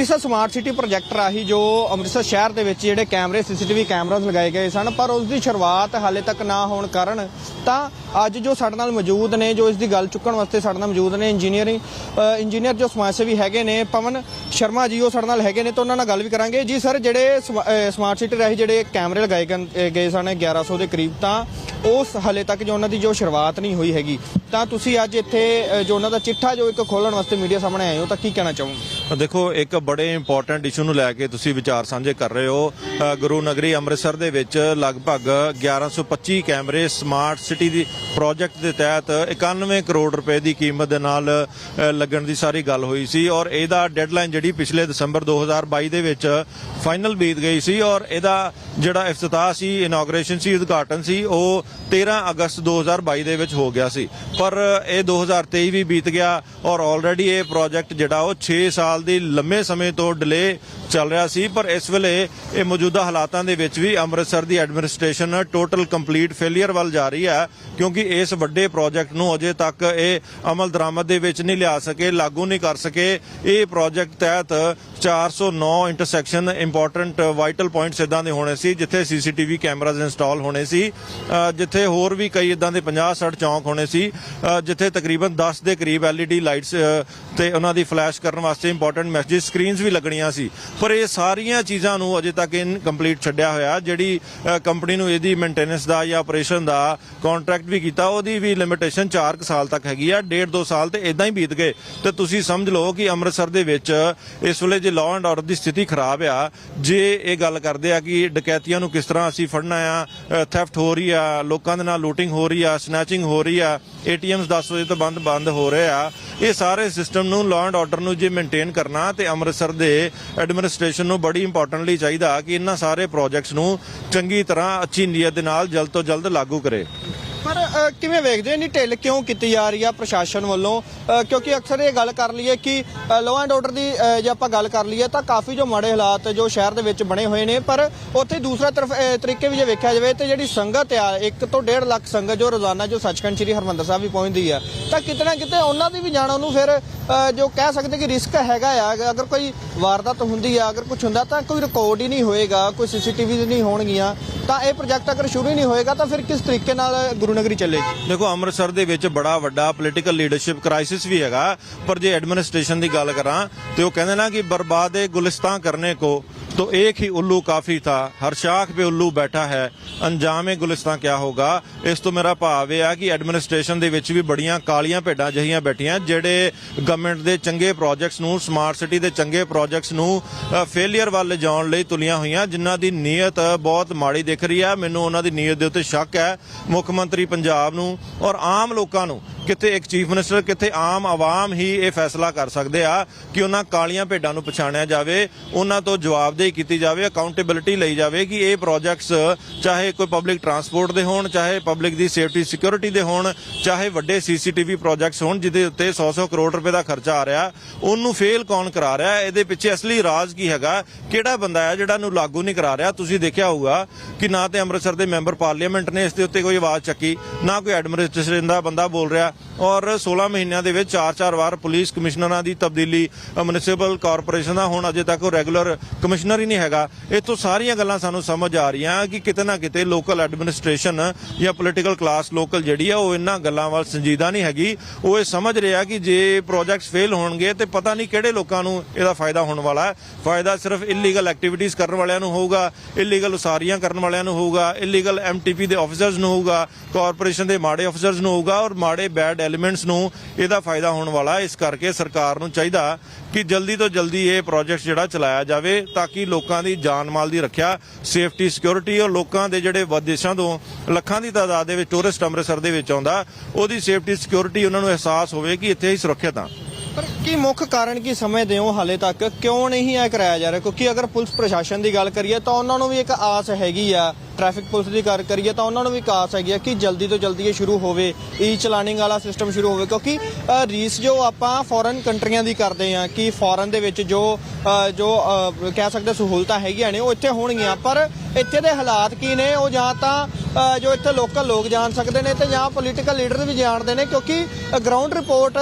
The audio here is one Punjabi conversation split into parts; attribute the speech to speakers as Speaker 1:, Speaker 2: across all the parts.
Speaker 1: ਅੰਮ੍ਰਿਤਸਰ ਸਮਾਰਟ ਸਿਟੀ ਪ੍ਰੋਜੈਕਟ ਰਾਹੀਂ ਜੋ ਅੰਮ੍ਰਿਤਸਰ ਸ਼ਹਿਰ ਦੇ ਵਿੱਚ ਜਿਹੜੇ ਕੈਮਰੇ, ਸੀਸੀਟੀਵੀ ਕੈਮਰਾਸ ਲਗਾਏ ਗਏ ਸਨ, ਪਰ ਉਸ ਦੀ ਸ਼ੁਰੂਆਤ ਹਾਲੇ ਤੱਕ ਨਾ ਹੋਣ ਕਾਰਨ ਤਾਂ ਅੱਜ ਜੋ ਸਾਡੇ ਨਾਲ ਮੌਜੂਦ ਨੇ, ਜੋ ਇਸ ਦੀ ਗੱਲ ਚੁੱਕਣ ਵਾਸਤੇ ਸਾਡੇ ਨਾਲ ਮੌਜੂਦ ਨੇ ਇੰਜੀਨੀਅਰਿੰਗ ਇੰਜੀਨੀਅਰ ਜੋ ਸਮਾਜ ਸੇਵੀ ਹੈਗੇ ਨੇ, ਪਵਨ ਸ਼ਰਮਾ ਜੀ ਉਹ ਸਾਡੇ ਨਾਲ ਹੈਗੇ ਨੇ, ਤਾਂ ਉਹਨਾਂ ਨਾਲ ਗੱਲ ਵੀ ਕਰਾਂਗੇ। ਜੀ ਸਰ ਜਿਹੜੇ ਸਮਾ- ਸਮਾਰਟ ਸਿਟੀ ਰਾਹੀਂ ਜਿਹੜੇ ਕੈਮਰੇ ਲਗਾਏ ਗਏ- ਗਏ ਸਨ 1100 ਦੇ ਕਰੀਬ, ਤਾਂ ਉਸ ਹਾਲੇ ਤੱਕ ਜੋ ਉਹਨਾਂ ਦੀ ਜੋ ਸ਼ੁਰੂਆਤ ਨਹੀਂ ਹੋਈ ਹੈਗੀ, ਤਾਂ ਤੁਸੀਂ ਅੱਜ ਇੱਥੇ ਜੋ ਉਹਨਾਂ ਦਾ ਚਿੱਠਾ ਜੋ ਇੱਕ ਖੋਲਣ ਵਾਸਤੇ ਮੀਡੀਆ ਸਾਹਮਣੇ ਆਏ ਹੋ, ਤਾਂ ਕੀ ਕਹਿਣਾ ਚਾਹੋਗੇ?
Speaker 2: ਦੇਖੋ, ਇੱਕ ਬੜੇ ਇੰਪੋਰਟੈਂਟ ਇਸ਼ੂ ਨੂੰ ਲੈ ਕੇ ਤੁਸੀਂ ਵਿਚਾਰ ਸਾਂਝੇ ਕਰ ਰਹੇ ਹੋ। ਗੁਰੂ ਨਗਰੀ ਅੰਮ੍ਰਿਤਸਰ ਦੇ ਵਿੱਚ ਲਗਭਗ 1125 ਕੈਮਰੇ ਸਮਾਰਟ ਸਿਟੀ ਦੀ ਪ੍ਰੋਜੈਕਟ ਦੇ ਤਹਿਤ 91 ਕਰੋੜ ਰੁਪਏ ਦੀ ਕੀਮਤ ਦੇ ਨਾਲ ਲੱਗਣ ਦੀ ਸਾਰੀ ਗੱਲ ਹੋਈ ਸੀ ਔਰ ਇਹਦਾ ਡੈਡਲਾਈਨ ਜਿਹੜੀ ਪਿਛਲੇ ਦਸੰਬਰ 2022 ਦੇ ਵਿੱਚ ਫਾਈਨਲ ਬੀਤ ਗਈ ਸੀ ਔਰ ਇਹਦਾ ਜਿਹੜਾ ਇਫਤਤਾਹ ਸੀ ਇਨੋਗ੍ਰੇਸ਼ਨ ਸੀ, ਉਦਘਾਟਨ ਸੀ, ਉਹ 13 ਅਗਸਤ 2022 ਦੇ ਵਿੱਚ ਹੋ ਗਿਆ ਸੀ। ਪਰ ਇਹ 2023 ਵੀ ਬੀਤ ਗਿਆ ਔਰ ਆਲਰੇਡੀ ਇਹ ਪ੍ਰੋਜੈਕਟ ਜਿਹੜਾ ਉਹ 6 ਸਾਲ ਦੀ ਲੰਮੇ ਸਮੇਂ ਤੋਂ ਡਿਲੇ ਚੱਲ ਰਿਹਾ ਸੀ। ਪਰ ਇਸ ਵੇਲੇ ਇਹ ਮੌਜੂਦਾ ਹਾਲਾਤਾਂ ਦੇ ਵਿੱਚ ਵੀ ਅੰਮ੍ਰਿਤਸਰ ਦੀ ਐਡਮਿਨਿਸਟ੍ਰੇਸ਼ਨ ਟੋਟਲ ਕੰਪਲੀਟ ਫੇਲਿਅਰ ਵੱਲ ਜਾ ਰਹੀ ਹੈ ਕਿਉਂਕਿ ਇਸ ਵੱਡੇ ਪ੍ਰੋਜੈਕਟ ਨੂੰ ਅਜੇ ਤੱਕ ਇਹ ਅਮਲ ਦਰਾਮਦ ਦੇ ਵਿੱਚ ਨਹੀਂ ਲਿਆ ਸਕੇ, ਲਾਗੂ ਨਹੀਂ ਕਰ ਸਕੇ। ਇਹ ਪ੍ਰੋਜੈਕਟ ਤਹਿਤ 409 ਇੰਟਰਸੈਕਸ਼ਨ ਇੰਪੋਰਟੈਂਟ ਵਾਈਟਲ ਪੁਆਇੰਟਸ ਇਦਾਂ ਦੇ ਹੋਣੇ ਸੀ, ਜਿੱਥੇ ਸੀਸੀਟੀਵੀ ਕੈਮਰਾਜ਼ ਇੰਸਟਾਲ ਹੋਣੇ ਸੀ ਜਿੱਥੇ ਹੋਰ ਵੀ ਕਈ ਇਦਾਂ ਦੇ 50 60 ਚੌਂਕ ਹੋਣੇ ਸੀ ਜਿੱਥੇ ਤਕਰੀਬਨ 10 ਦੇ ਕਰੀਬ LED ਲਾਈਟਸ ਤੇ ਉਹਨਾਂ ਦੀ ਫਲੈਸ਼ ਕਰਨ ਵਾਸਤੇ ਇੰਪੋਰਟੈਂਟ ਮੈਸੇਜ ਸਕਰੀਨਸ ਵੀ ਲੱਗਣੀਆਂ ਸੀ। ਪਰ ਇਹ ਸਾਰੀਆਂ ਚੀਜ਼ਾਂ ਨੂੰ ਅਜੇ ਤੱਕ ਇਨਕੰਪਲੀਟ ਛੱਡਿਆ ਹੋਇਆ, ਜਿਹੜੀ ਕੰਪਨੀ ਨੂੰ ਇਹਦੀ ਮੇਨਟੇਨੈਂਸ ਦਾ ਜਾਂ ਆਪਰੇਸ਼ਨ ਦਾ ਕੰਟਰੈਕਟ ਵੀ ਕੀਤਾ, ਉਹਦੀ ਵੀ ਲਿਮਿਟੇਸ਼ਨ 4 ਸਾਲ ਤੱਕ ਹੈਗੀ ਆ ਡੇਢ ਦੋ ਸਾਲ ਤੇ ਇਦਾਂ ਹੀ ਬੀਤ ਗਏ। ਤੇ ਤੁਸੀਂ ਸਮਝ ਲਓ ਕਿ ਅੰਮ੍ਰਿਤਸਰ ਦੇ ਵਿੱਚ ਇਸ ਵੇਲੇ ਜੇ ਲਾਅ ਐਂਡ ਆਰਡਰ ਦੀ ਸਥਿਤੀ ਖਰਾਬ ਆ, ਜੇ ਇਹ ਗੱਲ ਕਰਦੇ ਆ ਕਿ ਡਕੈਤੀਆਂ ਨੂੰ ਕਿਸ ਤਰ੍ਹਾਂ ਅਸੀਂ ਫੜਨਾ ਆ ਥੈਫਟ ਹੋ ਰਹੀ ਆ, ਲੋਕਾਂ ਦੇ ਨਾਲ ਲੂਟਿੰਗ ਹੋ ਰਹੀ ਆ ਸਨੈਚਿੰਗ ਹੋ ਰਹੀ ਆ, ਏਟੀਐਮਸ 10 ਵਜੇ ਤੋਂ ਬੰਦ ਬੰਦ ਹੋ ਰਹੇ ਆ, ਇਹ ਸਾਰੇ ਸਿਸਟਮ ਨੂੰ ਲਾਅ ਐਂਡ ਆਰਡਰ ਨੂੰ ਜੇ ਮੇਨਟੇਨ ਕਰਨਾ, ਤੇ ਅੰਮ੍ਰਿਤਸਰ ਦੇ ਐਡਮਿਨਿਸਟ੍ਰੇਸ਼ਨ ਨੂੰ ਬੜੀ ਇੰਪੋਰਟੈਂਟਲੀ ਚਾਹੀਦਾ ਕਿ ਇਹਨਾਂ ਸਾਰੇ ਪ੍ਰੋਜੈਕਟਸ ਨੂੰ ਚੰਗੀ ਤਰ੍ਹਾਂ ਅੱਛੀ ਨੀਅਤ ਦੇ ਨਾਲ ਜਲਦ ਤੋਂ ਜਲਦ ਲਾਗੂ ਕਰੇ।
Speaker 1: ਪਰ ਕਿਵੇਂ ਵੇਖਦੇ ਹੋ? ਨਹੀਂ ਢਿੱਲ ਕਿਉਂ ਕੀਤੀ ਜਾ ਰਹੀ ਆ ਪ੍ਰਸ਼ਾਸਨ ਵੱਲੋਂ? ਕਿਉਂਕਿ ਅਕਸਰ ਇਹ ਗੱਲ ਕਰ ਲਈਏ ਕਿ ਲਾਅ ਐਂਡ ਆਰਡਰ ਦੀ ਜੇ ਆਪਾਂ ਗੱਲ ਕਰ ਲਈਏ ਤਾਂ ਕਾਫੀ ਜੋ ਮਾੜੇ ਹਾਲਾਤ ਜੋ ਸ਼ਹਿਰ ਦੇ ਵਿੱਚ ਬਣੇ ਹੋਏ ਨੇ, ਪਰ ਉੱਥੇ ਦੂਸਰਾ ਤਰਫ ਤਰੀਕੇ ਵੀ ਜੇ ਵੇਖਿਆ ਜਾਵੇ ਤੇ ਜਿਹੜੀ ਸੰਗਤ ਆ 1 ਤੋਂ 1.5 ਲੱਖ ਸੰਗਤ ਜੋ ਰੋਜ਼ਾਨਾ ਜੋ ਸੱਚਖੰਡ ਸ੍ਰੀ ਹਰਮੰਦਰ ਸਾਹਿਬ ਵੀ ਪਹੁੰਚਦੀ ਆ, ਤਾਂ ਕਿਤੇ ਨਾ ਕਿਤੇ ਉਹਨਾਂ ਦੀ ਵੀ ਜਾਣ ਉਹਨੂੰ ਫਿਰ ਜੋ ਕਹਿ ਸਕਦੇ ਕਿ ਰਿਸਕ ਹੈਗਾ ਆ, ਅਗਰ ਕੋਈ ਵਾਰਦਾਤ ਹੁੰਦੀ ਆ, ਅਗਰ ਕੁਝ ਹੁੰਦਾ ਤਾਂ ਕੋਈ ਰਿਕਾਰਡ ਹੀ ਨਹੀਂ ਹੋਏਗਾ, ਕੋਈ ਸੀਸੀਟੀਵੀ ਨਹੀਂ ਹੋਣਗੀਆਂ, ਤਾਂ ਇਹ ਪ੍ਰੋਜੈਕਟ ਅਗਰ ਸ਼ੁਰੂ ਹੀ ਨਹੀਂ ਹੋਏਗਾ ਤਾਂ ਫਿਰ ਕਿਸ ਤਰੀਕੇ ਨਾਲ ਗੁਰੂ ਨਗਰੀ ਚੱਲੇਗੀ
Speaker 2: ਦੇਖੋ, ਅੰਮ੍ਰਿਤਸਰ ਦੇ ਵਿੱਚ ਬੜਾ ਵੱਡਾ ਪੋਲੀਟੀਕਲ ਲੀਡਰਸ਼ਿਪ ਕ੍ਰਾਈਸਿਸ ਵੀ ਹੈਗਾ। ਪਰ ਜੇ ਐਡਮਿਨਿਸਟ੍ਰੇਸ਼ਨ ਦੀ ਗੱਲ ਕਰਾਂ, ਤੇ ਉਹ ਕਹਿੰਦੇ ਨਾ ਕਿ ਬਰਬਾਦ ਬਰਬਾਦੇ ਗੁਲਿਸਤਾਂ ਕਰਨੇ ਕੋ। तो एक ही उल्लू काफी था हर शाख पे उल्लू बैठा है ਅੰਜਾਮੇ ਗੁਲਿਸਤਾਨ ਕਿਆ ਹੋਗਾ ਇਸ ਤੋਂ ਮੇਰਾ ਭਾਵ ਇਹ ਆ ਕਿ ਐਡਮਿਨਿਸਟ੍ਰੇਸ਼ਨ ਦੇ ਵਿੱਚ ਵੀ ਬੜੀਆਂ ਕਾਲੀਆਂ ਭੇਡਾਂ ਜਹੀਆਂ ਬੈਠੀਆਂ ਜਿਹੜੇ ਗਵਰਨਮੈਂਟ ਦੇ ਚੰਗੇ ਪ੍ਰੋਜੈਕਟਸ ਨੂੰ ਸਮਾਰਟ ਸਿਟੀ ਦੇ ਚੰਗੇ ਪ੍ਰੋਜੈਕਟਸ ਨੂੰ ਫੇਲਿਅਰ ਵੱਲ ਲਿਜਾਉਣ ਲਈ ਤੁਲੀਆਂ ਹੋਈਆਂ ਜਿਨ੍ਹਾਂ ਦੀ ਨੀਅਤ ਬਹੁਤ ਮਾੜੀ ਦਿਖ ਰਹੀ ਹੈ ਮੈਨੂੰ ਉਹਨਾਂ ਦੀ ਨੀਅਤ ਦੇ ਉੱਤੇ ਸ਼ੱਕ ਹੈ ਮੁੱਖ ਮੰਤਰੀ ਪੰਜਾਬ ਨੂੰ ਔਰ ਆਮ ਲੋਕਾਂ ਨੂੰ ਕਿਤੇ ਇੱਕ ਚੀਫ ਮਿਨਿਸਟਰ ਕਿਤੇ ਆਮ ਆਵਾਮ ਹੀ ਇਹ ਫੈਸਲਾ ਕਰ ਸਕਦੇ ਆ ਕਿ ਉਹਨਾਂ ਕਾਲੀਆਂ ਭੇਡਾਂ ਨੂੰ ਪਛਾਣਿਆ ਜਾਵੇ ਉਹਨਾਂ ਤੋਂ ਜਵਾਬਦੇਹੀ ਕੀਤੀ ਜਾਵੇ ਅਕਾਊਂਟੇਬਿਲਟੀ ਲਈ ਜਾਵੇ ਕਿ ਇਹ ਪ੍ਰੋਜੈਕਟਸ ਚਾਹੇ ਕੋਈ ਪਬਲਿਕ ਟਰਾਂਸਪੋਰਟ ਦੇ ਹੋਣ, ਚਾਹੇ ਪਬਲਿਕ ਦੀ ਸੇਫਟੀ ਸਿਕਿਉਰਿਟੀ ਦੇ ਹੋਣ, ਚਾਹੇ ਵੱਡੇ ਸੀਸੀਟੀਵੀ ਪ੍ਰੋਜੈਕਟਸ ਹੋਣ, ਜਿਹਦੇ ਉੱਤੇ 100-100 ਕਰੋੜ ਰੁਪਏ ਦਾ ਖਰਚਾ ਆ ਰਿਹਾ, ਉਹਨੂੰ ਫੇਲ ਕੌਣ ਕਰਾ ਰਿਹਾ? ਇਹਦੇ ਪਿੱਛੇ ਅਸਲੀ ਰਾਜ਼ ਕੀ ਹੈਗਾ? ਕਿਹੜਾ ਬੰਦਾ ਹੈ ਜਿਹੜਾ ਨੂੰ ਲਾਗੂ ਨਹੀਂ ਕਰਾ ਰਿਹਾ? ਤੁਸੀਂ ਦੇਖਿਆ ਹੋਊਗਾ ਕਿ ਨਾ ਤੇ ਅੰਮ੍ਰਿਤਸਰ ਦੇ ਮੈਂਬਰ ਪਾਰਲੀਮੈਂਟ ਨੇ ਇਸ ਦੇ ਉੱਤੇ ਕੋਈ ਆਵਾਜ਼ ਚੱਕੀ, ਨਾ ਕੋਈ ਐਡਮਿਨਿਸਟ੍ਰੇਸ਼ਨ ਦਾ ਬੰਦਾ ਬੋਲ ਰਿਹਾ। ਔਰ 16 ਮਹੀਨਿਆਂ ਦੇ ਵਿੱਚ 4-4 ਵਾਰ ਪੁਲਿਸ ਕਮਿਸ਼ਨਰਾਂ ਦੀ ਤਬਦੀਲੀ ਮਿਊਨਿਸਪਲ ਕਾਰਪੋਰੇਸ਼ਨ ਦਾ ਹੁਣ ਅਜੇ ਤੱਕ ਉਹ ਰੈਗੂਲਰ ਕਮਿਸ਼ਨਰ ਹੀ ਨਹੀਂ ਹੈਗਾ। ਇਹ ਤੋਂ ਸਾਰੀਆਂ ਗੱਲਾਂ ਸਾਨੂੰ ਸਮਝ ਆ ਰਹੀਆਂ ਕਿ ਕਿਤੇ ਨਾ ਕਿਤੇ ਲੋਕਲ ਐਡਮਿਨਿਸਟ੍ਰੇਸ਼ਨ ਜਾਂ ਪੋਲੀਟੀਕਲ ਕਲਾਸ ਲੋਕਲ ਜਿਹੜੀ ਆ, ਉਹ ਇਹਨਾਂ ਗੱਲਾਂ ਵੱਲ ਸੰਜੀਦਾ ਨਹੀਂ ਹੈਗੀ। ਉਹ ਇਹ ਸਮਝ ਰਿਹਾ ਕਿ ਜੇ ਪ੍ਰੋਜੈਕਟਸ ਫੇਲ ਹੋਣਗੇ ਤੇ ਪਤਾ ਨਹੀਂ ਕਿਹੜੇ ਲੋਕਾਂ ਨੂੰ ਇਹਦਾ ਫਾਇਦਾ ਹੋਣ ਵਾਲਾ ਹੈ। ਫਾਇਦਾ ਸਿਰਫ ਇਲੀਗਲ ਐਕਟੀਵਿਟੀਜ਼ ਕਰਨ ਵਾਲਿਆਂ ਨੂੰ ਹੋਊਗਾ ਇਲੀਗਲ ਉਸਾਰੀਆਂ ਕਰਨ ਵਾਲਿਆਂ ਨੂੰ ਹੋਊਗਾ ਇਲੀਗਲ ਐਮਟੀਪੀ ਦੇ ਆਫੀਸਰਸ ਨੂੰ ਹੋਊਗਾ ਕਾਰਪੋਰੇਸ਼ਨ ਦੇ ਮਾੜੇ ਆਫੀਸਰਸ ਨੂੰ ਹੋਊਗਾ ਔਰ ਮਾੜੇ ਬੈਡ ਐਲੀਮੈਂਟਸ ਨੂੰ ਇਹਦਾ ਫਾਇਦਾ ਹੋਣ ਵਾਲਾ ਇਸ ਕਰਕੇ ਸਰਕਾਰ ਨੂੰ ਚਾਹੀਦਾ ਕਿ ਜਲਦੀ ਤੋਂ ਜਲਦੀ ਇਹ ਪ੍ਰੋਜੈਕਟ ਜਿਹੜਾ ਚਲਾਇਆ ਜਾਵੇ ਤਾਂ ਕਿ ਲੋਕਾਂ ਦੀ ਜਾਨ ਮਾਲ ਦੀ ਰੱਖਿਆ ਸੇਫਟੀ ਸਿਕਿਉਰਿਟੀ ਔਰ ਲੋਕਾਂ ਦੇ ਜਿਹੜੇ ਵਿਦੇਸ਼ਾਂ ਤੋਂ ਲੱਖਾਂ ਦੀ ਤਾਦਾਦ ਦੇ ਵਿੱਚ ਟੂਰਿਸਟ ਅੰਮ੍ਰਿਤਸਰ ਦੇ ਵਿੱਚ ਆਉਂਦਾ, ਉਹਦੀ ਸੇਫਟੀ ਸਿਕਿਉਰਿਟੀ ਉਹਨਾਂ ਨੂੰ ਅਹਿਸਾਸ ਹੋਵੇ ਕਿ ਇੱਥੇ ਹੀ ਸੁਰੱਖਿਅਤ ਆ।
Speaker 1: ਪਰ ਕੀ ਮੁੱਖ ਕਾਰਨ ਕੀ ਸਮਝਦੇ ਹੋ ਹਾਲੇ ਤੱਕ? ਕਿਉਂ ਨਹੀਂ ਇਹ ਕਰਾਇਆ ਜਾ ਰਿਹਾ? ਕਿਉਂਕਿ ਅਗਰ ਪੁਲਿਸ ਪ੍ਰਸ਼ਾਸਨ ਦੀ ਗੱਲ ਕਰੀਏ ਤਾਂ ਉਹਨਾਂ ਨੂੰ ਵੀ ਇੱਕ ਆਸ ਹੈਗੀ ਆ ਟ੍ਰੈਫਿਕ ਪੁਲਿਸ ਦੀ ਗੱਲ ਕਰੀਏ ਤਾਂ ਉਹਨਾਂ ਨੂੰ ਵੀ ਕਾਸ ਹੈਗੀ ਹੈ ਕਿ ਜਲਦੀ ਤੋਂ ਜਲਦੀ ਇਹ ਸ਼ੁਰੂ ਹੋਵੇ ਈ ਚਲਾਨਿੰਗ ਵਾਲਾ ਸਿਸਟਮ ਸ਼ੁਰੂ ਹੋਵੇ ਕਿਉਂਕਿ ਰੀਸ ਜੋ ਆਪਾਂ ਫੋਰਨ ਕੰਟਰੀਆਂ ਦੀ ਕਰਦੇ ਆ ਕਿ ਫੋਰਨ ਦੇ ਵਿੱਚ ਜੋ ਜੋ ਕਹਿ ਸਕਦੇ ਸਹੂਲਤਾਂ ਹੈਗੀਆਂ ਨੇ ਉਹ ਇੱਥੇ ਹੋਣਗੀਆਂ, ਪਰ ਇੱਥੇ ਦੇ ਹਾਲਾਤ ਕੀ ਨੇ? ਉਹ ਜਾਂ ਤਾਂ ਜੋ ਇੱਥੇ ਲੋਕਲ ਲੋਕ ਜਾਣ ਸਕਦੇ ਨੇ ਤੇ ਜਾਂ ਪੋਲੀਟੀਕਲ ਲੀਡਰ ਵੀ ਜਾਣਦੇ ਨੇ ਕਿਉਂਕਿ ਗਰਾਊਂਡ ਰਿਪੋਰਟ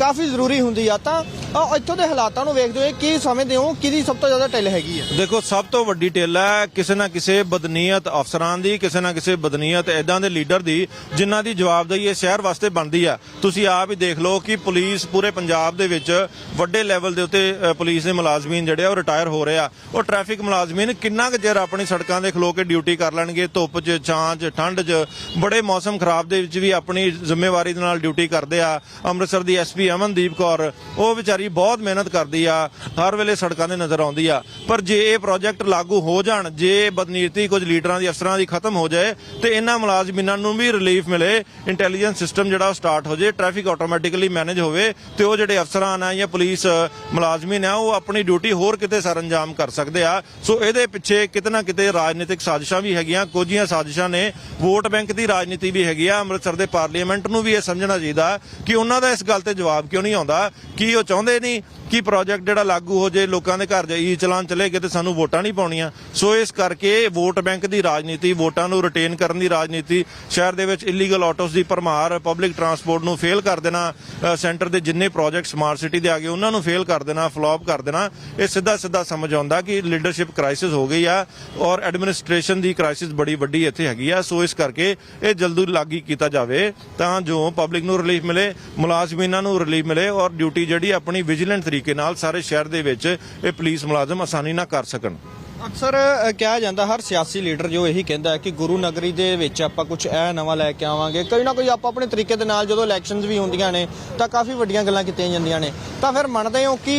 Speaker 1: ਕਾਫੀ ਜ਼ਰੂਰੀ ਹੁੰਦੀ ਆ ਤਾਂ ਅ, ਇੱਥੋਂ ਦੇ ਹਾਲਾਤਾਂ ਨੂੰ ਵੇਖਦੇ ਹੋਏ ਕੀ ਸਮਝਦੇ ਹੋ ਕਿਹਦੀ ਸਭ ਤੋਂ ਜ਼ਿਆਦਾ ਢਿੱਲ ਹੈਗੀ ਆ?
Speaker 2: ਦੇਖੋ ਸਭ ਤੋਂ ਵੱਡੀ ਢਿੱਲ ਹੈ ਕਿਸੇ ਨਾ ਕਿਸੇ ਬਦਨੀਅਤ ਅਫਸਰਾਂ ਦੀ ਕਿਸੇ ਨਾ ਕਿਸੇ ਬਦਨੀਅਤ ਐਦਾਂ ਦੇ ਲੀਡਰ ਦੀ ਜਿਨ੍ਹਾਂ ਦੀ ਜਵਾਬਦੇਹੀ ਇਹ ਸ਼ਹਿਰ ਵਾਸਤੇ ਬਣਦੀ ਆ। ਤੁਸੀਂ ਆਪ ਹੀ ਦੇਖ ਲਓ ਕਿ ਪੁਲਿਸ ਪੂਰੇ ਪੰਜਾਬ ਦੇ ਵਿੱਚ ਵੱਡੇ ਲੈਵਲ ਦੇ ਉੱਤੇ ਅ, ਪੁਲਿਸ ਦੇ ਮੁਲਾਜ਼ਮੀਨ ਜਿਹੜੇ ਆ ਉਹ ਰਿਟਾਇਰ ਹੋ ਰਹੇ ਆ। ਉਹ ਟ੍ਰੈਫਿਕ ਮੁਲਾਜ਼ਮੀਨ ਕਿੰਨਾ ਕੁ ਚਿਰ ਆਪਣੀ ਸੜਕਾਂ ਦੇ ਖਲੋ ਕੇ ਡਿਊਟੀ ਕਰ ਲੈਣਗੇ? ਧੁੱਪ 'ਚ ਛਾਂ 'ਚ ਠੰਡ 'ਚ। ਬੜੇ ਮੌਸਮ ਖਰਾਬ ਦੇ ਵਿੱਚ ਵੀ ਆਪਣੀ ਜ਼ਿੰਮੇਵਾਰੀ ਦੇ ਨਾਲ ਡਿਊਟੀ ਕਰਦੇ ਆ। ਅੰਮ੍ਰਿਤਸਰ ਦੀ ਐਸਪੀ ਅਮਨਦੀਪ ਕੌਰ, ਉਹ ਵਿਚਾਰੀ ਬਹੁਤ ਮਿਹਨਤ ਕਰਦੀ ਆ, ਹਰ ਵੇਲੇ ਸੜਕਾਂ ਦੇ ਨਜ਼ਰ ਆਉਂਦੀ ਆ। ਪਰ ਜੇ ਇਹ ਪ੍ਰੋਜੈਕਟ ਲਾਗੂ ਹੋ ਜਾਣ, ਜੇ ਬਦਨੀਤੀ ਕੁਝ ਲੀਡਰਾਂ ਦੀ, ਅਫਸਰਾਂ ਦੀ ਖਤਮ ਹੋ ਜਾਏ, ਤੇ ਇਹਨਾਂ ਮੁਲਾਜ਼ਮਾਂ ਨੂੰ ਵੀ ਰਿਲੀਫ ਮਿਲੇ ਇੰਟੈਲੀਜੈਂਸ ਸਿਸਟਮ ਜਿਹੜਾ ਉਹ ਸਟਾਰਟ ਹੋ ਜਾਏ ਟ੍ਰੈਫਿਕ ਆਟੋਮੈਟਿਕਲੀ ਮੈਨੇਜ ਹੋਵੇ, ਤੇ ਉਹ ਜਿਹੜੇ ਅਫਸਰਾਂ ਨੇ ਜਾਂ ਪੁਲਿਸ ਮੁਲਾਜ਼ਮੀਨ ਆ ਉਹ ਆਪਣੀ ਡਿਊਟੀ ਹੋਰ ਕਿਤੇ ਸਰੰਜਾਮ ਕਰ ਸਕਦੇ ਆ। ਸੋ ਇਹਦੇ ਪਿੱਛੇ ਕਿਤੇ ਨਾ ਕਿਤੇ ਰਾਜਨੀਤਿਕ ਸਾਜ਼ਿਸ਼ਾਂ ਵੀ ਹੈਗੀਆਂ ਕੁਝੀਆਂ ਸਾਜ਼ਿਸ਼ਾਂ ਨੇ। ਵੋਟ ਬੈਂਕ ਦੀ ਰਾਜਨੀਤੀ ਵੀ ਹੈਗੀ ਆ, ਅੰਮ੍ਰਿਤਸਰ ਦੇ ਪਾਰਲੀਮੈਂਟ ਨੂੰ ਵੀ ਇਹ ਸਮਝਣਾ ਚਾਹੀਦਾ ਕਿ ਉਹਨਾਂ ਦਾ ਇਸ ਗੱਲ ਤੇ ਜਵਾਬ ਕਿਉਂ ਨਹੀਂ ਆਉਂਦਾ? ਕੀ ਉਹ ਚਾਹੁੰਦੇ ਨਹੀਂ? ਕਿ ਪ੍ਰੋਜੈਕਟ ਜਿਹੜਾ ਲਾਗੂ ਹੋ ਜੇ, ਲੋਕਾਂ ਦੇ ਘਰ ਜਾਈ ਚਲਾਨ ਚਲੇਗੇ ਤੇ ਸਾਨੂੰ ਵੋਟਾਂ ਨਹੀਂ ਪਾਉਣੀਆਂ। ਸੋ ਇਸ ਕਰਕੇ ਵੋਟ ਬੈਂਕ ਦੀ ਰਾਜਨੀਤੀ, ਵੋਟਾਂ ਨੂੰ ਰਿਟੇਨ ਕਰਨ ਦੀ ਰਾਜਨੀਤੀ, ਸ਼ਹਿਰ ਦੇ ਵਿੱਚ ਇਲੀਗਲ ਆਟੋਸ ਦੀ ਭਰਮਾਰ ਪਬਲਿਕ ਟਰਾਂਸਪੋਰਟ ਨੂੰ ਫੇਲ ਕਰ ਦੇਣਾ ਸੈਂਟਰ ਦੇ ਜਿੰਨੇ ਪ੍ਰੋਜੈਕਟ ਸਮਾਰਟ ਸਿਟੀ ਦੇ ਆ ਗਏ ਉਹਨਾਂ ਨੂੰ ਫੇਲ ਕਰ ਦੇਣਾ ਫਲॉप ਕਰ ਦੇਣਾ, ਇਹ ਸਿੱਧਾ ਸਿੱਧਾ ਸਮਝ ਆਉਂਦਾ ਕਿ ਲੀਡਰਸ਼ਿਪ ਕ੍ਰਾਈਸਿਸ ਹੋ ਗਈ ਆ ਔਰ ਐਡਮਿਨਿਸਟ੍ਰੇਸ਼ਨ ਦੀ ਕ੍ਰਾਈਸਿਸ ਬੜੀ ਵੱਡੀ ਇੱਥੇ ਹੈਗੀ ਆ। ਸੋ ਇਸ ਕਰਕੇ ਇਹ ਜਲਦੀ ਲਾਗੀ ਕੀਤਾ ਜਾਵੇ ਤਾਂ ਜੋ ਪਬਲਿਕ ਨੂੰ ਰਿਲੀਫ ਮਿਲੇ, ਮੁਲਾਜ਼ਮਾਂ ਨੂੰ ਰਿਲੀਫ ਮਿਲੇ ਔਰ ਡਿਊਟੀ ਜਿਹੜੀ ਆਪਣੀ ਵਿਜੀਲੈਂਟ ਤਰੀਕੇ ਨਾਲ ਸਾਰੇ ਸ਼ਹਿਰ ਦੇ ਵਿੱਚ ਇਹ ਪੁਲਿਸ ਮੁਲਾਜ਼ਮ ਆਸਾਨੀ ਨਾਲ ਕਰ ਸਕਣ।
Speaker 1: ਅਕਸਰ ਕਿਹਾ ਜਾਂਦਾ ਹਰ ਸਿਆਸੀ ਲੀਡਰ ਜੋ ਇਹੀ ਕਹਿੰਦਾ ਹੈ ਕਿ ਗੁਰੂ ਨਗਰੀ ਦੇ ਵਿੱਚ ਆਪਾਂ ਕੁਝ ਇਹ ਨਵਾਂ ਲੈ ਕੇ ਆਵਾਂਗੇ। ਕੋਈ ਨਾ ਕੋਈ ਆਪਾਂ ਆਪਣੇ ਤਰੀਕੇ ਦੇ ਨਾਲ ਜਦੋਂ ਇਲੈਕਸ਼ਨਸ ਵੀ ਹੁੰਦੀਆਂ ਨੇ ਤਾਂ ਕਾਫੀ ਵੱਡੀਆਂ ਗੱਲਾਂ ਕੀਤੀਆਂ ਜਾਂਦੀਆਂ ਨੇ। ਤਾਂ ਫਿਰ ਮੰਨਦੇ ਹੋ ਕਿ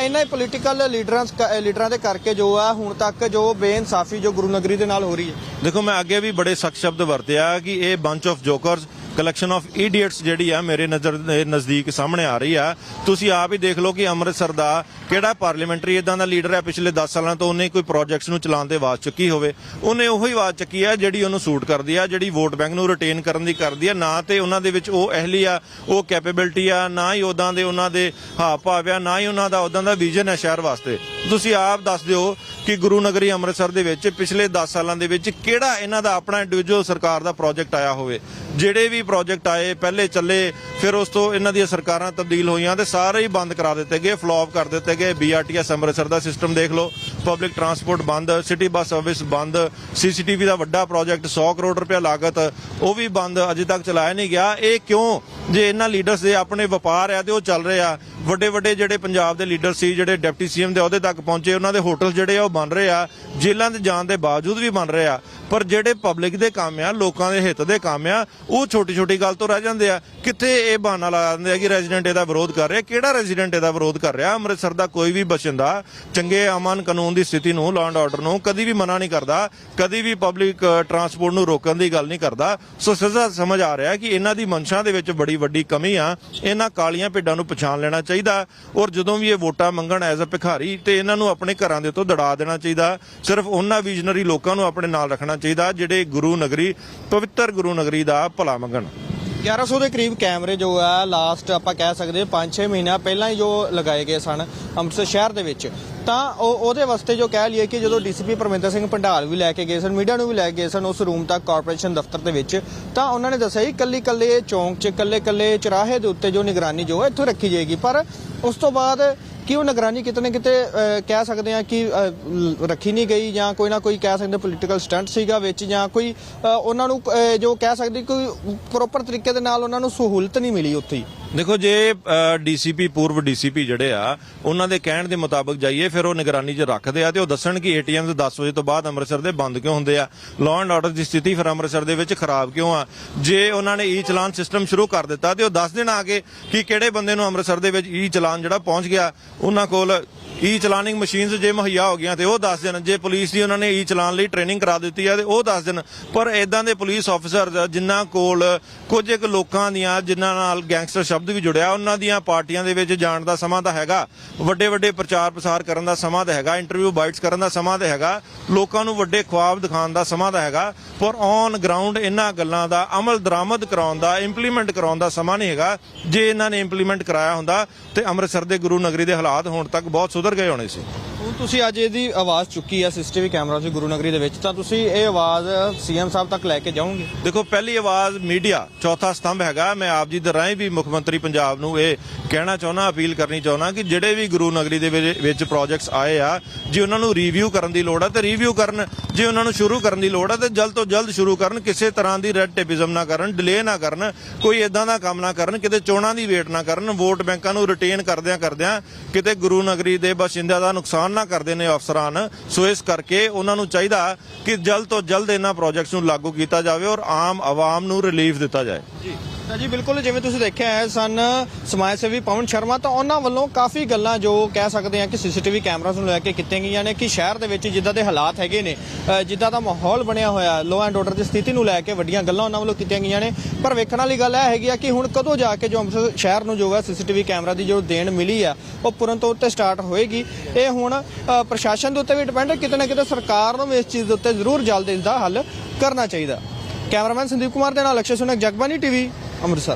Speaker 1: ਇਹਨਾਂ ਹੀ ਪੋਲੀਟੀਕਲ ਲੀਡਰਾਂ ਲੀਡਰਾਂ ਦੇ ਕਰਕੇ ਜੋ ਆ ਹੁਣ ਤੱਕ ਜੋ ਬੇਇਨਸਾਫੀ ਜੋ ਗੁਰੂ ਨਗਰੀ ਦੇ ਨਾਲ ਹੋ ਰਹੀ ਹੈ।
Speaker 2: ਦੇਖੋ ਮੈਂ ਅੱਗੇ ਵੀ ਬੜੇ ਸਖਤ ਸ਼ਬਦ ਵਰਤਿਆ ਕਿ ਇਹ bunch of jokers collection of idiots ਜਿਹੜੀ ਆ ਮੇਰੇ ਨਜ਼ਰ ਨਜ਼ਦੀਕ ਸਾਹਮਣੇ ਆ ਰਹੀ ਆ। ਤੁਸੀਂ ਆਪ ਹੀ ਦੇਖ ਲਓ ਕਿ ਅੰਮ੍ਰਿਤਸਰ ਦਾ ਕਿਹੜਾ ਪਾਰਲੀਮੈਂਟਰੀ ਇਦਾਂ ਦਾ ਲੀਡਰ ਹੈ, ਪਿਛਲੇ 10 ਸਾਲਾਂ ਤੋਂ ਉਹਨੇ ਕੋਈ ਪ੍ਰੋਜੈਕਟਸ ਨੂੰ ਚਲਾਉਣ ਦੇ ਆਵਾਜ਼ ਚੁੱਕੀ ਹੋਵੇ। ਉਹਨੇ ਉਹੀ ਆਵਾਜ਼ ਚੱਕੀ ਆ ਜਿਹੜੀ ਉਹਨੂੰ ਸੂਟ ਕਰਦੀ ਆ, ਜਿਹੜੀ ਵੋਟ ਬੈਂਕ ਨੂੰ ਰਿਟੇਨ ਕਰਨ ਦੀ ਕਰਦੀ ਆ। ਨਾ ਤੇ ਉਹਨਾਂ ਦੇ ਵਿੱਚ ਉਹ ਅਹਿਲੀ ਆ, ਉਹ ਕੈਪੇਬਿਲਿਟੀ ਆ, ਨਾ ਹੀ ਉਦਾਂ ਦੇ ਉਹਨਾਂ ਦੇ ਹਾਵ ਭਾਵ ਆ, ਨਾ ਹੀ ਉਹਨਾਂ ਦਾ ਉਦਾਂ ਦਾ ਵਿਜ਼ਨ ਹੈ ਸ਼ਹਿਰ ਵਾਸਤੇ। ਤੁਸੀਂ ਆਪ ਦੱਸ ਦਿਓ ਕਿ ਗੁਰੂ ਨਗਰੀ ਅੰਮ੍ਰਿਤਸਰ ਦੇ ਵਿੱਚ ਪਿਛਲੇ 10 ਸਾਲਾਂ ਦੇ ਵਿੱਚ ਕਿਹੜਾ ਇਹਨਾਂ ਦਾ ਆਪਣਾ ਇੰਡੀਵਿਜੂਅਲ ਸਰਕਾਰ ਦਾ ਪ੍ਰੋਜੈਕਟ ਆਇਆ ਹੋਵੇ? ਜਿਹੜੇ ਵੀ ਪ੍ਰੋਜੈਕਟ ਆਏ, ਪਹਿਲੇ ਚੱਲੇ, ਫਿਰ ਉਸ ਤੋਂ ਇਹਨਾਂ ਦੀਆਂ ਸਰਕਾਰਾਂ ਤਬਦੀਲ ਹੋਈਆਂ ਤੇ ਸਾਰੇ ਹੀ ਬੰਦ ਕਰਾ ਦਿੱਤੇ ਗਏ ਫਲॉप ਕਰ ਦਿੱਤੇ ਗਏ। ਬੀਆਰਟੀਐਸ ਅੰਮ੍ਰਿਤਸਰ ਦਾ ਸਿਸਟਮ ਦੇਖ ਲਓ। ਪਬਲਿਕ ਟਰਾਂਸਪੋਰਟ ਬੰਦ ਸਿਟੀ ਬੱਸ ਸਰਵਿਸ ਬੰਦ ਸੀਸੀਟੀਵੀ ਦਾ ਵੱਡਾ ਪ੍ਰੋਜੈਕਟ 100 ਕਰੋੜ ਰੁਪਏ ਲਾਗਤ, ਉਹ ਵੀ ਬੰਦ, ਅਜੇ ਤੱਕ ਚਲਾਇਆ ਨਹੀਂ ਗਿਆ। ਇਹ ਕਿਉਂ? ਜੇ ਇਹਨਾਂ ਲੀਡਰਸ ਦੇ ਆਪਣੇ ਵਪਾਰ ਆ ਤੇ ਉਹ ਚੱਲ ਰਹੇ ਆ। ਵੱਡੇ ਵੱਡੇ ਜਿਹੜੇ ਪੰਜਾਬ ਦੇ ਲੀਡਰ ਸੀ, ਜਿਹੜੇ ਡਿਪਟੀ ਸੀਐਮ ਦੇ ਅਹੁਦੇ ਤੱਕ ਪਹੁੰਚੇ, ਉਹਨਾਂ ਦੇ ਹੋਟਲ ਜਿਹੜੇ ਆ, ਉਹ ਬਣ ਰਹੇ ਆ, ਜੇਲ੍ਹਾਂ ਦੇ ਜਾਣ ਦੇ ਬਾਵਜੂਦ ਵੀ ਬਣ ਰਹੇ ਆ, ਪਰ ਜਿਹੜੇ ਪਬਲਿਕ ਦੇ ਕੰਮ ਆ, ਲੋਕਾਂ ਦੇ ਹਿੱਤ ਦੇ ਕੰਮ ਆ, ਉਹ ਛੋਟੀ ਛੋਟੀ ਗੱਲ ਤੋਂ ਰਹਿ ਜਾਂਦੇ ਆ। ਕਿੱਥੇ ਇਹ ਬਹਾਨਾ ਲਾ ਦਿੰਦੇ ਆ ਕਿ ਰੈਜ਼ੀਡੈਂਟ ਇਹਦਾ ਵਿਰੋਧ ਕਰ ਰਿਹਾ? ਕਿਹੜਾ ਰੈਜ਼ੀਡੈਂਟ ਇਹਦਾ ਵਿਰੋਧ ਕਰ ਰਿਹਾ? ਅੰਮ੍ਰਿਤਸਰ ਦਾ ਕੋਈ ਵੀ ਬਸ਼ਿੰਦਾ ਚੰਗੇ ਅਮਨ ਕਾਨੂੰਨ ਦੀ ਸਥਿਤੀ ਨੂੰ ਲਾਅ ਐਂਡ ਆਰਡਰ ਨੂੰ ਕਦੀ ਵੀ ਮਨਾ ਨਹੀਂ ਕਰਦਾ, ਕਦੀ ਵੀ ਪਬਲਿਕ ਟਰਾਂਸਪੋਰਟ ਨੂੰ ਰੋਕਣ ਦੀ ਗੱਲ ਨਹੀਂ ਕਰਦਾ। ਸੋ ਸਜ਼ਾ ਸਮਝ ਆ ਰਿਹਾ ਕਿ ਇਹਨਾਂ ਦੀ ਮਨਸ਼ਾ ਦੇ ਵਿੱਚ ਬੜੀ ਵੱਡੀ ਕਮੀ ਆ। ਇਹਨਾਂ ਕਾਲੀਆਂ ਭੇਡਾਂ ਨੂੰ ਪਛਾਣ ਲੈਣਾ ਚਾਹੀਦਾ ਔਰ ਜਦੋਂ ਵੀ ਇਹ ਵੋਟਾਂ ਮੰਗਣ ਐਜ਼ ਅ ਭਿਖਾਰੀ ਤੇ ਇਹਨਾਂ ਨੂੰ ਆਪਣੇ ਘਰਾਂ ਦੇ ਤੋਂ ਦੜਾ ਦੇਣਾ ਚਾਹੀਦਾ। ਸਿਰਫ ਉਹਨਾਂ ਵਿਜ਼ਨਰੀ ਲੋਕਾਂ ਨੂੰ ਆਪਣੇ ਨਾਲ ਰੱਖਣਾ ਚਾਹੀਦਾ, ਜਿਹੜੇ ਗੁਰੂ ਨਗਰੀ, ਪਵਿੱਤਰ ਗੁਰੂ ਨਗਰੀ ਦਾ ਭਲਾ ਮੰਗਣ।
Speaker 1: 1100 ਦੇ ਕਰੀਬ ਕੈਮਰੇ ਜੋ ਆ ਲਾਸਟ ਆਪਾਂ ਕਹਿ ਸਕਦੇ 5-6 ਮਹੀਨਾ ਪਹਿਲਾਂ ਹੀ ਜੋ ਲਗਾਏ ਗਏ ਸਨ ਅੰਮ੍ਰਿਤਸਰ ਸ਼ਹਿਰ ਦੇ ਵਿੱਚ। ਤਾਂ ਉਹ, ਉਹਦੇ ਵਾਸਤੇ ਜੋ ਕਹਿ ਲਈਏ ਕਿ ਜਦੋਂ ਡੀਸੀਪੀ ਪਰਮਿੰਦਰ ਸਿੰਘ ਭੰਡਾਲ ਵੀ ਲੈ ਕੇ ਗਏ ਸਨ, ਮੀਡੀਆ ਨੂੰ ਵੀ ਲੈ ਕੇ ਗਏ ਸਨ ਉਸ ਰੂਮ ਤੱਕ ਕਾਰਪੋਰੇਸ਼ਨ ਦਫ਼ਤਰ ਦੇ ਵਿੱਚ, ਤਾਂ ਉਹਨਾਂ ਨੇ ਦੱਸਿਆ ਕਿ ਕੱਲੀ ਕੱਲੇ ਚੌਂਕ 'ਚ ਕੱਲੇ ਕੱਲੇ ਚੁਰਾਹੇ ਦੇ ਉੱਤੇ ਜੋ ਨਿਗਰਾਨੀ ਜੋ ਹੈ ਇੱਥੋਂ ਰੱਖੀ ਜਾਏਗੀ। ਪਰ ਉਸ ਤੋਂ ਬਾਅਦ ਕਿ ਉਹ ਨਿਗਰਾਨੀ ਕਿਤੇ ਨਾ ਕਿਤੇ ਕਹਿ ਸਕਦੇ ਆ ਕਿ ਰੱਖੀ ਨਹੀਂ ਗਈ ਜਾਂ ਕੋਈ ਨਾ ਕੋਈ ਕਹਿ ਸਕਦੇ ਪੋਲੀਟੀਕਲ ਸਟੰਟ ਸੀਗਾ ਵਿੱਚ ਜਾਂ ਕੋਈ ਉਹਨਾਂ ਨੂੰ ਜੋ ਕਹਿ ਸਕਦੇ ਕੋਈ ਪ੍ਰੋਪਰ ਤਰੀਕੇ ਦੇ ਨਾਲ ਉਹਨਾਂ ਨੂੰ ਸਹੂਲਤ ਨਹੀਂ ਮਿਲੀ ਉੱਥੇ
Speaker 2: ਦੇਖੋ, ਜੇ ਡੀਸੀਪੀ, ਪੂਰਵ ਡੀਸੀਪੀ ਜਿਹੜੇ ਆ, ਉਹਨਾਂ ਦੇ ਕਹਿਣ ਦੇ ਮੁਤਾਬਕ ਜਾਈਏ, ਫਿਰ ਉਹ ਨਿਗਰਾਨੀ 'ਚ ਰੱਖਦੇ ਆ ਤੇ ਉਹ ਦੱਸਣ ਕਿ ਏਟੀਐਮਸ 10 ਵਜੇ ਤੋਂ ਬਾਅਦ ਅੰਮ੍ਰਿਤਸਰ ਦੇ ਬੰਦ ਕਿਉਂ ਹੁੰਦੇ ਆ। ਲਾਅ ਐਂਡ ਆਰਡਰ ਦੀ ਸਥਿਤੀ ਫਿਰ ਅੰਮ੍ਰਿਤਸਰ ਦੇ ਵਿੱਚ ਖਰਾਬ ਕਿਉਂ ਆ? ਜੇ ਉਹਨਾਂ ਨੇ ਈ ਚਲਾਨ ਸਿਸਟਮ ਸ਼ੁਰੂ ਕਰ ਦਿੱਤਾ ਤੇ ਉਹ ਦੱਸ ਦੇਣ ਆ ਕੇ ਕਿ ਕਿਹੜੇ ਬੰਦੇ ਨੂੰ ਅੰਮ੍ਰਿਤਸਰ ਦੇ ਵਿੱਚ ਈ ਚਲਾਨ ਜਿਹੜਾ ਪਹੁੰਚ ਗਿਆ, ਉਹਨਾਂ ਕੋਲ ਈ ਚਲਾਨਿੰਗ ਮਸ਼ੀਨਸ ਜੇ ਮੁਹੱਈਆ ਹੋ ਗਈਆਂ ਤੇ ਉਹ ਦੱਸ ਦੇਣ। ਜੇ ਪੁਲਿਸ ਦੀ ਉਹਨਾਂ ਨੇ ਈ ਚਲਾਨ ਲਈ ਟ੍ਰੇਨਿੰਗ ਕਰਾ ਦਿੱਤੀ ਆ ਤੇ ਉਹ ਦੱਸ ਦੇਣ। ਪਰ ਇਦਾਂ ਦੇ ਪੁਲਿਸ ਆਫੀਸਰ ਜਿਨ੍ਹਾਂ ਕੋਲ ਕੁਝ ਇੱਕ ਲੋਕਾਂ ਦੀਆਂ, ਜਿਨ੍ਹਾਂ ਨਾਲ ਗੈਂਗਸਟਰ ਸ਼ਬਦ ਵੀ ਜੁੜਿਆ ਉਹਨਾਂ ਦੀਆਂ ਪਾਰਟੀਆਂ ਦੇ ਵਿੱਚ ਜਾਣ ਦਾ ਸਮਾਂ ਤਾਂ ਹੈਗਾ। ਵੱਡੇ ਵੱਡੇ ਪ੍ਰਚਾਰ ਪ੍ਰਸਾਰ ਕਰਨ ਦਾ ਸਮਾਂ ਤਾਂ ਹੈਗਾ। ਇੰਟਰਵਿਊ ਬਾਈਟਸ ਕਰਨ ਦਾ ਸਮਾਂ ਤਾਂ ਹੈਗਾ। ਲੋਕਾਂ ਨੂੰ ਵੱਡੇ ਖੁਆਬ ਦਿਖਾਉਣ ਦਾ ਸਮਾਂ ਤਾਂ ਹੈਗਾ। ਪਰ ਔਨ ਗਰਾਊਂਡ ਇਹਨਾਂ ਗੱਲਾਂ ਦਾ, ਅਮਲ ਦਰਾਮਦ ਕਰਾਉਣ ਦਾ ਇੰਪਲੀਮੈਂਟ ਕਰਾਉਣ ਦਾ ਸਮਾਂ ਨਹੀਂ ਹੈਗਾ। ਜੇ ਇਹਨਾਂ ਨੇ ਇੰਪਲੀਮੈਂਟ ਕਰਾਇਆ ਹੁੰਦਾ ਤੇ ਅੰਮ੍ਰਿਤਸਰ ਦੇ ਗੁਰੂ ਨਗਰੀ ਦੇ ਹਾਲਾਤ ਹੁਣ ਤੱਕ ਬਹੁਤ ਸੁਧਰ ਗਏ ਹੋਣੇ ਸੀ।
Speaker 1: ਤੁਸੀਂ ਅੱਜ ਇਹਦੀ ਆਵਾਜ਼ ਚੁੱਕੀ ਹੈ ਸੀਸੀਟੀਵੀ ਕੈਮਰਾ 'ਚ ਗੁਰੂ ਨਗਰੀ ਦੇ ਵਿੱਚ, ਤਾਂ ਤੁਸੀਂ ਇਹ ਆਵਾਜ਼ ਸੀਐਮ ਸਾਹਿਬ ਤੱਕ ਲੈ ਕੇ ਜਾਓਗੇ?
Speaker 2: ਦੇਖੋ, ਪਹਿਲੀ ਆਵਾਜ਼ ਮੀਡੀਆ, ਚੌਥਾ ਸਤੰਭ ਹੈਗਾ। ਮੈਂ ਆਪ ਜੀ ਦੇ ਰਾਹੀਂ ਵੀ ਮੁੱਖ ਮੰਤਰੀ ਪੰਜਾਬ ਨੂੰ ਇਹ ਕਹਿਣਾ ਚਾਹੁੰਦਾ, ਅਪੀਲ ਕਰਨੀ ਚਾਹੁੰਦਾ ਕਿ ਜਿਹੜੇ ਵੀ ਗੁਰੂ ਨਗਰੀ ਦੇ ਵਿੱਚ- ਪ੍ਰੋਜੈਕਟਸ ਆਏ ਆ, ਜੇ ਉਹਨਾਂ ਨੂੰ ਰਿਵਿਊ ਕਰਨ ਦੀ ਲੋੜ ਆ, ਤੇ ਰਿਵਿਊ ਕਰਨ। ਜੇ ਉਹਨਾਂ ਨੂੰ ਸ਼ੁਰੂ ਕਰਨ ਦੀ ਲੋੜ ਆ, ਤੇ ਜਲਦ ਤੋਂ ਜਲਦ ਸ਼ੁਰੂ ਕਰਨ। ਕਿਸੇ ਤਰ੍ਹਾਂ ਦੀ ਰੈਡ ਟੇਪਿਜ਼ਮ ਨਾ ਕਰਨ ਡਿਲੇ ਨਾ ਕਰਨ, ਕੋਈ ਇਦਾਂ ਦਾ ਕੰਮ ਨਾ ਕਰਨ, ਕਿਤੇ ਚੋਣਾਂ ਦੀ ਵੇਟ ਨਾ ਕਰਨ, ਵੋਟ ਬੈਂਕਾਂ ਨੂੰ ਰਿਟੇਨ ਕਰਦਿਆਂ ਕਰਦਿਆਂ ਕਿਤੇ ਗੁਰੂ ਨਗਰੀ ਦੇ ਬਸ਼ਿੰਦਿਆਂ ਦਾ ਨੁਕਸਾਨ ਨਾ ਕਰਦੇ ਨੇ ਅਫਸਰਾਨ ਸੋ ਇਸ ਕਰਕੇ ਉਹਨਾਂ ਨੂੰ ਚਾਹੀਦਾ ਕਿ ਜਲਦ ਤੋਂ ਜਲਦ ਇਹਨਾਂ ਪ੍ਰੋਜੈਕਟਸ ਨੂੰ ਲਾਗੂ ਕੀਤਾ ਜਾਵੇ ਔਰ ਆਮ ਆਵਾਮ ਨੂੰ ਰਿਲੀਫ ਦਿੱਤਾ ਜਾਏ।
Speaker 1: ਜੀ। ਤਾਂ ਜੀ ਬਿਲਕੁਲ ਜਿਵੇਂ ਤੁਸੀਂ ਦੇਖਿਆ ਹੈ, ਸਨ ਸਮਾਜ ਸੇਵੀ ਪਵਨ ਸ਼ਰਮਾ ਤਾਂ ਉਹਨਾਂ ਵੱਲੋਂ ਕਾਫੀ ਗੱਲਾਂ ਜੋ ਕਹਿ ਸਕਦੇ ਆ ਕਿ ਸੀਸੀਟੀਵੀ ਕੈਮਰਾਸ ਨੂੰ ਲੈ ਕੇ ਕੀਤੀਆਂ ਗਈਆਂ ਨੇ ਕਿ ਸ਼ਹਿਰ ਦੇ ਵਿੱਚ ਜਿੱਦਾਂ ਦੇ ਹਾਲਾਤ ਹੈਗੇ ਨੇ ਜਿੱਦਾਂ ਦਾ ਮਾਹੌਲ ਬਣਿਆ ਹੋਇਆ ਲੋ ਐਂਡ ਆਰਡਰ ਦੀ ਸਥਿਤੀ ਨੂੰ ਲੈ ਕੇ ਵੱਡੀਆਂ ਗੱਲਾਂ ਉਹਨਾਂ ਵੱਲੋਂ ਕੀਤੀਆਂ ਗਈਆਂ ਨੇ। ਪਰ ਵੇਖਣ ਵਾਲੀ ਗੱਲ ਇਹ ਹੈਗੀ ਆ ਕਿ ਹੁਣ ਕਦੋਂ ਜਾ ਕੇ ਜੋ ਅੰਮ੍ਰਿਤਸਰ ਸ਼ਹਿਰ ਨੂੰ ਜੋ ਹੈ ਸੀਸੀਟੀਵੀ ਕੈਮਰਾ ਦੀ ਜੋ ਦੇਣ ਮਿਲੀ ਆ, ਉਹ ਪੂਰਨ ਤੌਰ ਤੇ ਸਟਾਰਟ ਹੋਏਗੀ। ਇਹ ਹੁਣ ਪ੍ਰਸ਼ਾਸਨ ਦੇ ਉੱਤੇ ਵੀ ਡਿਪੈਂਡ ਹੈ, ਕਿਤੇ ਨਾ ਕਿਤੇ ਸਰਕਾਰ ਨੂੰ ਵੀ ਇਸ ਚੀਜ਼ ਦੇ ਉੱਤੇ ਜ਼ਰੂਰ ਜਲਦ ਇਸ ਦਾ ਹੱਲ ਕਰਨਾ ਚਾਹੀਦਾ। ਕੈਮਰਾਮੈਨ ਸੰਦੀਪ ਕੁਮਾਰ ਦੇ ਨਾਲ ਅਕਸ਼ੇ ਸੁਨਕ ਜਗਬਾਨੀ ਟੀਵੀ। ਅੰਮ੍ਰਿਤਸਰ